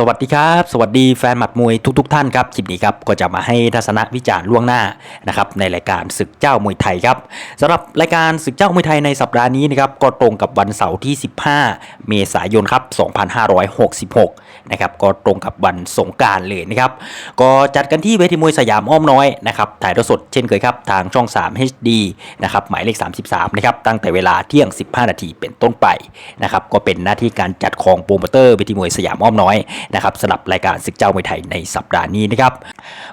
สวัสดีครับ สวัสดีแฟนหมัดมวยทุกๆทท่านครับคลิปนี้ครับก็จะมาให้ทัศนวิจารณ์ล่วงหน้านะครับในรายการศึกเจ้ามวยไทยครับสำหรับรายการศึกเจ้ามวยไทยในสัปดาห์นี้นะครับก็ตรงกับวันเสาร์ที่ 15 เมษายนครับ 2566 นะครับก็ตรงกับวันสงการเลยนะครับก็จัดกันที่เวทีมวยสยามอ้อมน้อยนะครับถ่ายทอดสดเช่นเคยครับทางช่อง 3 HD นะครับหมายเลข 33 นะครับตั้งแต่เวลาเที่ยง 15 นาทีเป็นต้นไปนะครับก็เป็นหน้าที่การจัดของโปรโมเตอร์เวทีมวยสยามอ้อมน้อยนะครับสำหรับรายการศึกเจ้ามวยไทยในสัปดาห์นี้นะครับ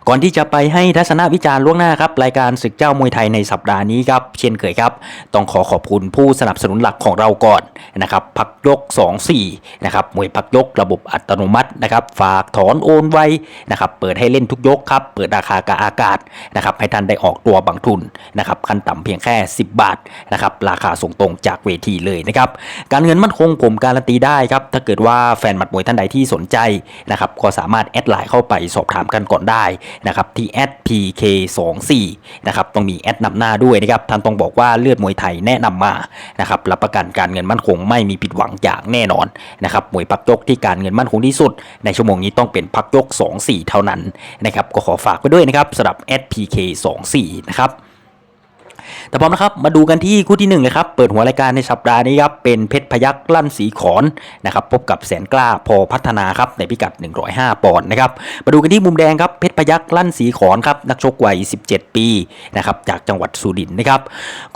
ก่อนที่จะไปให้ทัศนวิจารณ์ล่วงหน้าครับรายการศึกเจ้ามวยไทยในสัปดาห์นี้ครับเช่นเคยครับ ต้องขอขอบคุณผู้สนับสนุนหลักของเราก่อนนะครับพักยก 24นะครับมวยพักยกระบบอัตโนมัตินะครับฝากถอนโอนไว้นะครับเปิดให้เล่นทุกยกครับเปิดราคากะอากาศนะครับให้ท่านได้ออกตัวบางทุนนะครับขั้นต่ำเพียงแค่ 10 บาทนะครับราคาส่งตรงจากเวทีเลยนะครับการเงินมั่นคงผมการันตีได้ครับถ้าเกิดว่าแฟนหมัดมวยท่านใดที่สนใจนะครับก็สามารถแอดไลน์เข้าไปสอบถามกันก่อนได้นะครับที่แอด pk24 นะครับต้องมีแอดนำหน้าด้วยนะครับท่านต้องบอกว่าเลือดมวยไทยแนะนำมานะครับรับประกันการเงินมั่นคงไม่มีผิดหวังอย่างแน่นอนนะครับมวยพักยกที่การเงินมั่นคงที่สุด ในชั่วโมงนี้ต้องเป็นพักยก 2-4 เท่านั้นนะครับก็ขอฝากไว้ด้วยนะครับสำหรับ SPK24 นะครับ แต่พร้อมนะครับมาดูกันที่คู่ที่1เลยครับเปิดหัวรายการในสัปดาห์นี้ครับเป็นเพชรพยักลั่นสีขอนนะครับพบกับแสนกล้าพอพัฒนาครับในพิกัด 105 ปอนด์นะครับมาดูกันที่มุมแดงครับเพชรพยักลั่นสีขอนครับนักชกวัย 17 ปีนะครับจากจังหวัดสุรินทร์นะครับ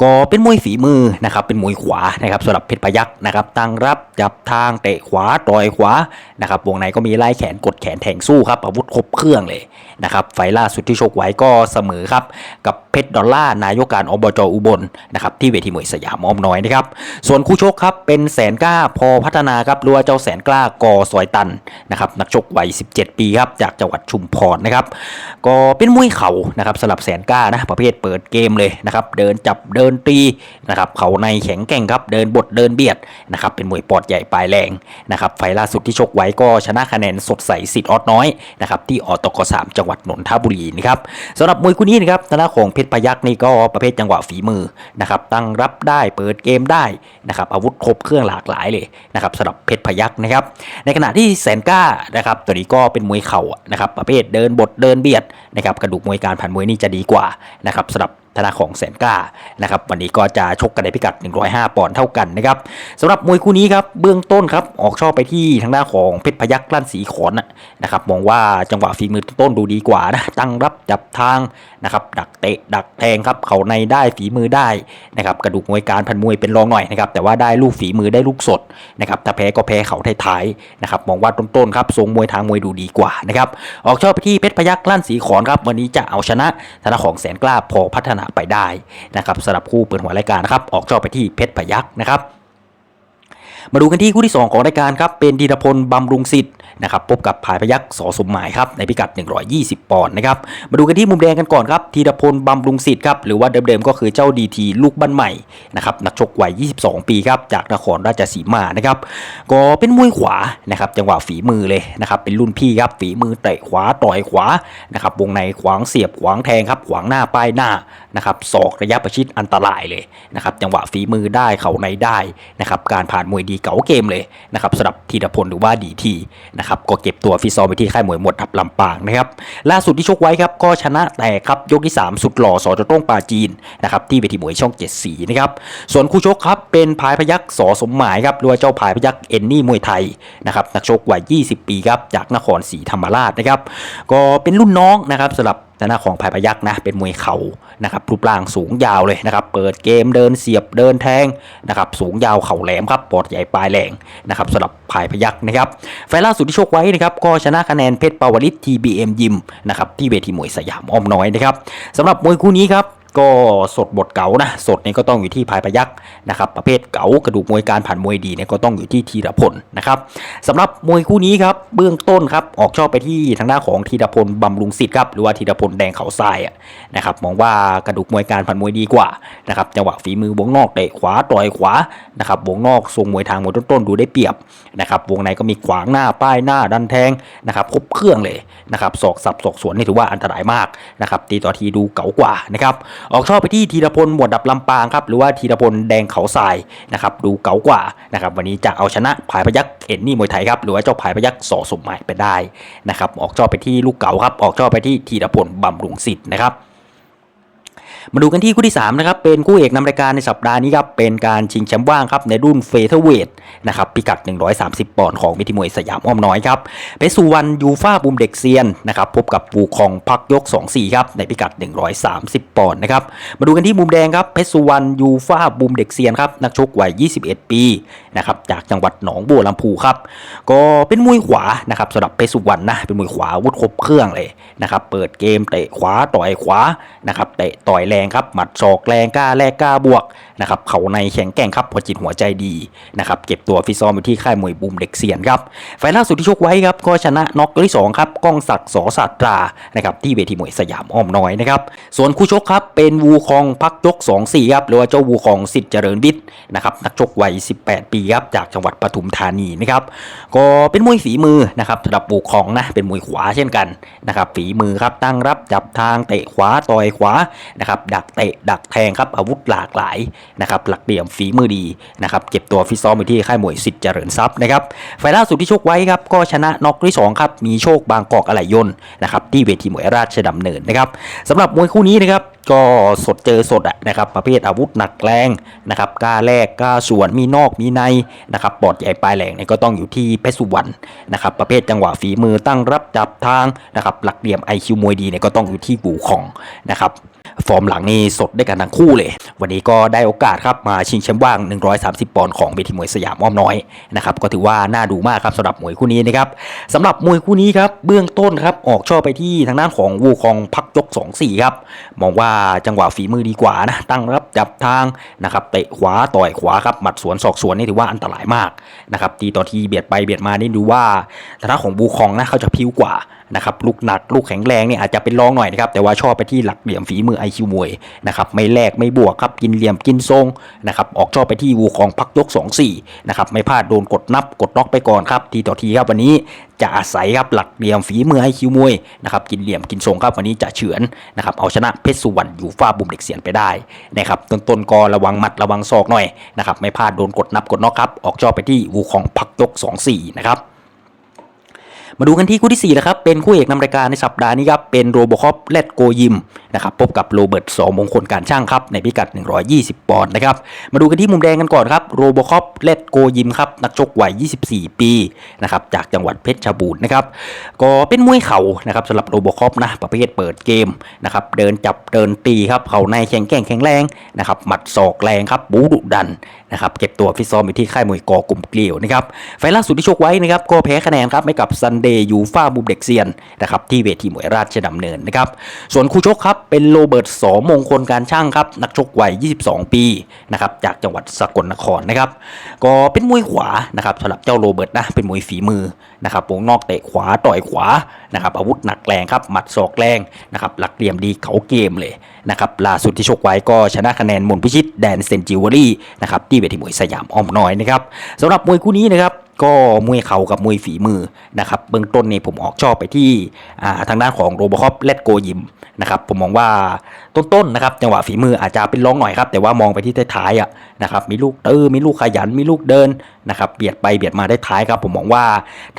ก็เป็นมวยฝีมือนะครับเป็นมวยขวานะครับสำหรับเพชรพยักนะครับตั้งรับจับทางเตะขวาต่อยขวานะครับวงในก็มีไล่แขนกดแขนแทงสู้ครับอาวุธครบเครื่องเลยนะครับไฟล่าสุดที่ชกไว้ก็เสมอครับกับเพชรดอลลาร์นายกการอบจอุบลนะครับที่เวทีมวยสยามอ้อมน้อยนะครับส่วนคู่ชกครับเป็นแสนกล้าพอพัฒนาครับหรือว่าเจ้าแสนกล้ากอซอยตันนะครับนักชกวัย 17 ปีครับจากจังหวัดชุมพรนะครับก็เป็นมวยเข่านะครับสำหรับแสนกล้านะประเภทเปิดเกมเลยนะครับเดินจับเดินตีนะครับเข่าในแข็งแกร่งครับเดินบดเดินเบียดนะครับเป็นมวยปอดใหญ่ปลายแรงนะครับไฟล์ล่าสุดที่ชกไว้ก็ชนะคะแนนสดใสสิทธิ์ออดน้อยนะครับที่ออตกสามจังหวัดนนทบุรีนะครับสำหรับมวยคู่นี้นะครับทางของเพชรพยักนี่ก็ประเภทจังหวะฝีมือนะครับตั้งรับได้เปิดเกมได้นะครับอาวุธครบเครื่องหลากหลายเลยนะครับสำหรับเพชรพยักนะครับในขณะที่แสนกล้านะครับตัวนี้ก็เป็นมวยเข่านะครับประเภทเดินบดเดินเบียดนะครับกระดูกมวยการผ่านมวยนี่จะดีกว่านะครับสำหรับ ธนาของแสนกล้านะครับวันนี้ก็จะชกกันในพิกัด 105 ปอนด์เท่ากันนะครับสำหรับมวยคู่นี้ครับเบื้องต้นครับออกช่อไปที่ทางด้านของเพชรพยักลั่นสีขอนนะครับมองว่าจังหวะฝีมือต้นดูดีกว่านะตั้งรับจับทางนะครับดักเตะดักแทงครับเขาในได้ฝีมือได้นะครับกระดูกมวยการพันมวยเป็นรองหน่อยนะครับแต่ว่าได้ลูกฝีมือได้ลูกสดนะครับถ้าแพ้ก็แพ้เขาท้ายๆนะครับมองว่าต้นๆครับทรงมวยทางมวยดูดีกว่านะครับออกช่อไปที่เพชรพยักลั่นสีขอนครับวันนี้จะเอาชนะธนาของแสนกล้าพอพัฒนาไปได้นะครับสำหรับคู่เปิดหัวรายการนะครับออกช่อไปที่เพชรพยักนะครับมาดูกันที่คู่ที่ 2 ของรายการครับเป็นธีรพลบำรุงสิทธิ์นะครับพบกับผายพยักสอสมหมายครับในพิกัด 120 ปอนด์นะครับมาดูกันที่มุมแดงกันก่อนครับธีรพลบำรุงสิทธิ์ครับหรือว่าเดิมๆก็คือเจ้าดีทีลูกบ้านใหม่นะครับนักชกวัย 22 ปีครับจากนครราชสีมานะครับก็เป็นมวยขวานะครับจังหวะฝีมือเลยนะครับเป็นรุ่นพี่ครับฝีมือเตะขวาต่อยขวานะครับวงในขวางเสียบขวางแทงครับขวางหน้าป้ายหน้านะครับศอกระยะประชิดอันตรายเลยนะครับจังหวะฝีมือได้เข่าในได้นะครับการผ่านมวยดีเก๋าเกมเลยนะครับสำหรับธีรพลหรือว่าดีทีนะครับก็เก็บตัวฟิซอไปที่ค่ายมวยหมดทับลำปางนะครับล่าสุดที่ชกไว้ครับก็ชนะแต่ครับยกที่ 3 สุดหล่อสอจต้งปาจีนนะครับที่เวทีมวยช่องเจ็ดสีนะครับส่วนคู่ชกครับเป็นพายพยักษ์สอสมหมายครับหรือว่าเจ้าพายพยักษ์เอนนี่มวยไทยนะครับนักชกวัย 20 ปีครับจากนครศรีธรรมราชนะครับก็เป็นรุ่นน้องนะครับสำหรับ หน้าของภายพยักนะเป็นมวยเข่านะครับรูปร่างสูงยาวเลยนะครับ เปิดเกมเดินเสียบเดินแทงนะครับสูงยาวเข่าแหลมครับปอดใหญ่ปลายแหลงนะครับสำหรับภายพยักนะครับไฟล่าสุดที่ชกไว้นะครับก็ชนะคะแนนเพชรปาวลิต TBM ยิมนะครับที่เวทีมวยสยามอ้อมน้อยนะครับสำหรับมวยคู่นี้ครับ ก็สดบทเก๋านะสดนี่ก็ต้องอยู่ที่ภายพยักนะครับประเภทเก๋ากระดูกมวยการผ่านมวยดีเนี่ยก็ต้องอยู่ที่ธีรพลนะครับสำหรับมวยคู่นี้ครับเบื้องต้นครับออกชอบไปที่ทางด้าของธีรพลบำรุงสิทธิ์ครับหรือว่าธีรพลแดงเขาทรายนะครับมองว่ากระดูกมวยการผ่านมวยดีกว่านะครับจังหวะฝีมือวงนอกเตะขวาต่อยขวานะครับวงนอกทรงมวยทางมวยต้นๆดูได้เปรียบนะครับวงในก็มีขวางหน้าป้ายหน้าดันแทงนะครับครบเครื่องเลยนะครับศอกสับศอกสวนนี่ถือว่าอันตรายมากนะครับตีต่อทีดูเก๋ากว่านะครับออกช่อไปที่ธีรพลหมวดดับลำปางครับหรือว่าธีรพลแดงเขาทรายนะครับดูเก๋ากว่านะครับวันนี้จะเอาชนะผายพยักเอ็นนี่มวยไทยครับหรือว่าเจ้าผายพยักสอสมหมายไปได้นะครับออกช่อไปที่ลูกเก๋าครับออกช่อไปที่ธีรพลบำรุงสิทธิ์นะครับ มาดูกันที่คู่ที่3นะครับเป็นคู่เอกนำรายการในสัปดาห์นี้ครับเป็นการชิงแชมป์ว่างครับในรุ่นเฟเธอร์เวทนะครับพิกัด 130 ปอนด์ของมิติมวยสยามอ้อมน้อยครับเพชรสุวรรณยูฟ่าบุมเด็กเซียนนะครับพบกับวูคองพักยก 2-4ครับในพิกัด 130 ปอนด์นะครับมาดูกันที่มุมแดงครับเพชรสุวรรณยูฟ่าบุมเด็กเซียนครับนักชกวัย 21 ปีนะครับจากจังหวัดหนองบัวลำพูครับก็เป็นมวยขวานะครับสำหรับเพชรสุวรรณนะเป็นมวยขวาวุธครบเครื่องเลยนะครับเปิดเกมเตะขวาต่อยขวานะครับเตะต่อยแรงครับหมัดศอกแรงกล้าแลกกล้าบวกนะครับเขาในแข็งแกร่งครับหัวจิตหัวใจดีนะครับเก็บตัวฟิซ้อมอยู่ที่ค่ายมวยบูมเด็กเสียนครับไฟล์ล่าสุดที่ชกไว้ครับก็ชนะน็อกที่สองครับก้องศักดิ์สอสัตรานะครับที่เวทีมวยสยามอ้อมน้อยนะครับส่วนคู่ชกครับเป็นวูคองพักยก2-4ครับหรือว่าเจ้าวูคองสิทธิ์เจริญวิทย์นะครับนักชกวัย 18 ปีครับจากจังหวัดปทุมธานีนะครับก็เป็นมวยฝีมือนะครับสำหรับวูคองนะเป็นมวยขวาเช่นกันนะครับฝีมือครับตั้งรับจับทางเตะขวาต่อยขวานะครับดักเตะดักแทงครับอาวุธหลากหลายนะครับหลักเหลี่ยมฝีมือดีนะครับเก็บตัวฟิตซ้อมอยู่ที่ค่ายมวยสิทธิ์เจริญทรัพย์นะครับไฟล์ล่าสุดที่ชกไว้ครับก็ชนะน็อกที่สองครับมีโชคบางกอกอะไหล่ยนนะครับที่เวทีมวยราชดำเนินนะครับสำหรับมวยคู่นี้นะครับก็สดเจอสดอะนะครับประเภทอาวุธหนักแรงนะครับกล้าแลกกล้าสวนมีนอกมีในนะครับปอดใหญ่ปลายแหลงเนี่ยก็ต้องอยู่ที่เพชรสุวรรณนะครับประเภทจังหวะฝีมือตั้งรับจับทางนะครับหลักเหลี่ยมไอคิวมวยดีเนี่ยก็ต้องอยู่ที่กูของนะครับ ฟอร์มหลังนี่สดได้กันทั้งคู่เลย วันนี้ก็ได้โอกาสครับมาชิงแชมป์ว่าง 130 ปอนด์ของเวทีมวยสยามอ้อมน้อยนะครับก็ถือว่าน่าดูมากครับสำหรับมวยคู่นี้นะครับสำหรับมวยคู่นี้ครับเบื้องต้นครับออกช่อไปที่ทางด้านของวูคองพักยก 2-4 ครับมองว่าจังหวะฝีมือดีกว่านะตั้งรับจับทางนะครับเตะขวาต่อยขวาครับหมัดสวนศอกสวนนี่ถือว่าอันตรายมากนะครับทีต่อทีเบียดไปเบียดมานี่ดูว่าทางด้านของบูคองนะเขาจะพิ้วกว่า นะครับลูกหนักลูกแข็งแรงเนี่ยอาจจะเป็นรองหน่อยนะครับแต่ว่าชอบไปที่หลักเหลี่ยมฝีมือไอคิวมวยนะครับไม่แลกไม่บวกครับกินเหลี่ยมกินทรงนะครับออกชอบไปที่วูคองพักยก2-4นะครับไม่พลาดโดนกดนับกดน็อกไปก่อนครับทีต่อทีครับวันนี้จะอาศัยครับหลักเหลี่ยมฝีมือไอคิวมวยนะครับกินเหลี่ยมกินทรงครับวันนี้จะเฉือนนะครับเอาชนะเพชรสุวรรณยูฟ่าบุ่มเด็กเสียนไปได้นะครับต้นๆก็ระวังหมัดระวังศอกหน่อยนะครับไม่พลาดโดนกดนับกดน็อกครับออกชอบไปที่วูคองพักยก 2-4 นะครับ มาดูกันที่คู่ที่ 4 นะครับ เป็นคู่เอกนำรายการในสัปดาห์นี้ครับ เป็นโรบอคอปเลดโกยิมนะครับ พบกับโรเบิร์ตสองมงคลการช่างครับ ในพิกัด 120 ปอนด์นะครับ มาดูกันที่มุมแดงกันก่อนครับ โรบอคอปเลดโกยิมครับ นักชกวัย 24 ปีนะครับ จากจังหวัดเพชรบูรณ์นะครับ ก็เป็นมวยเข่านะครับสำหรับโรบอคอปนะ ประเภทเปิดเกมนะครับ เดินจับเดินตีครับ เข่าในแข็งแกร่งแข็งแรงนะครับ หมัดศอกแรงครับ บูดุดันนะครับ เก็บตัวฟิตซ้อมอยู่ที่ค่ายมวยกอกลุ่มเกลียวนะครับ ไฟล์ล่าสุดที่ชกไว้นะครับ ก็แพ้คะแนนครับให้กับซันเดย์ยูฟ่าบูมเด็กเซียนนะครับที่เวทีมวยราชดำเนินนะครับส่วนคู่ชกครับเป็นโรเบิร์ตสอมงคลการช่างครับนักชกวัย 22 ปีนะครับจากจังหวัดสกลนครนะครับก็เป็นมวยขวานะครับสำหรับเจ้าโรเบิร์ตนะเป็นมวยฝีมือนะครับวงนอกเตะขวาต่อยขวานะครับอาวุธหนักแรงครับหมัดศอกแรงนะครับหลักเหลี่ยมดีเขาเกมเลยนะครับล่าสุดที่ชกไว้ก็ชนะคะแนนมนพิชิตแดนเซนจิวเวอรี่นะครับที่เวทีมวยสยามอ้อมน้อยนะครับสำหรับมวยคู่นี้นะครับ ก็มวยเข่ากับมวยฝีมือนะครับเบื้องต้นนี่ผมออกชอบไปที่ทางด้านของโรบอคอปเลดโกยิมนะครับผมมองว่าต้นๆนะครับจังหวะฝีมืออาจจะเป็นรองหน่อยครับ แต่ว่ามองไปที่ท้ายๆอะนะครับมีลูกเตอมีลูกขยันมีลูกเดินนะครับเบียดไปเบียดมาได้ท้ายครับ ผมมองว่า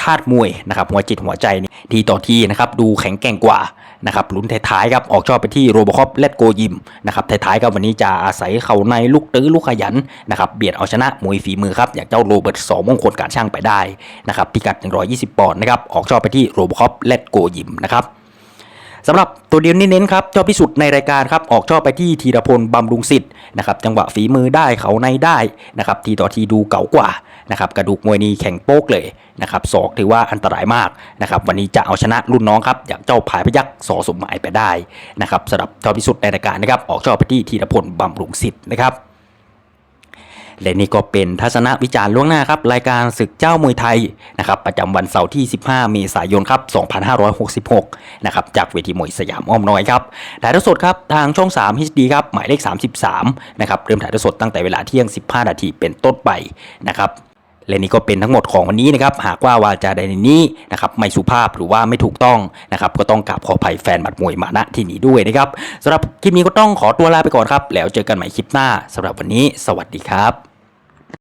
ธาตุมวยนะครับหัวจิตหัวใจนี่ทีต่อทีนะครับดูแข็งแกร่งกว่า นะครับลุ้นท้ายๆครับออกชอบไปที่โรบอคอปเลดโกยิมนะครับท้ายๆครับวันนี้จะอาศัยเข่าในลูกตื้อลูกขยันนะครับเบียดเอาชนะมวยฝีมือครับอย่างเจ้าโรเบิร์ตสองมงคลการช่างไปได้นะครับพิกัด 120 ปอนด์นะครับออกชอบไปที่โรบอคอปเลดโกยิมนะครับสำหรับตัวเดียวนี่เน้นครับเจ้าพิสุทธิ์ในรายการครับออกช่อไปที่ธีรพลบำรุงสิทธิ์นะครับจังหวะฝีมือได้เขาในได้นะครับทีต่อทีดูเก่ากว่า นะครับกระดูกมวยนี้แข็งโป๊กเลยนะครับศอกถือว่าอันตรายมากนะครับวันนี้จะเอาชนะรุ่นน้องครับอย่างเจ้าผายพยักษ์สอสมหมายไปได้นะครับสำหรับเจ้าพิสุทธิ์ในรายการนะครับออกช่อไปที่ธีรพลบำรุงสิทธิ์นะครับและนี่ก็เป็นทัศนวิจารณ์ล่วงหน้าครับรายการศึกเจ้ามวยไทยนะครับประจำวันเสาร์ที่ 15 เมษายนครับ2566นะครับจากเวทีมวยสยามอ้อมน้อยครับถ่ายทอดสดครับทางช่อง 3 HD ครับหมายเลข 33นะครับเริ่มถ่ายทอดสดตั้งแต่เวลาเที่ยง 15 นาทีเป็นต้นไปนะครับ และนี่ก็เป็นทั้งหมดของวันนี้นะครับหากว่าวาจาใดในนี้นะครับไม่สุภาพหรือว่าไม่ถูกต้องนะครับก็ต้องกราบขออภัยแฟนบัดมวยมาณที่นี้ด้วยนะครับสำหรับคลิปนี้ก็ต้องขอตัวลาไปก่อนครับ แล้วเจอกันใหม่คลิปหน้าสำหรับวันนี้ สวัสดีครับ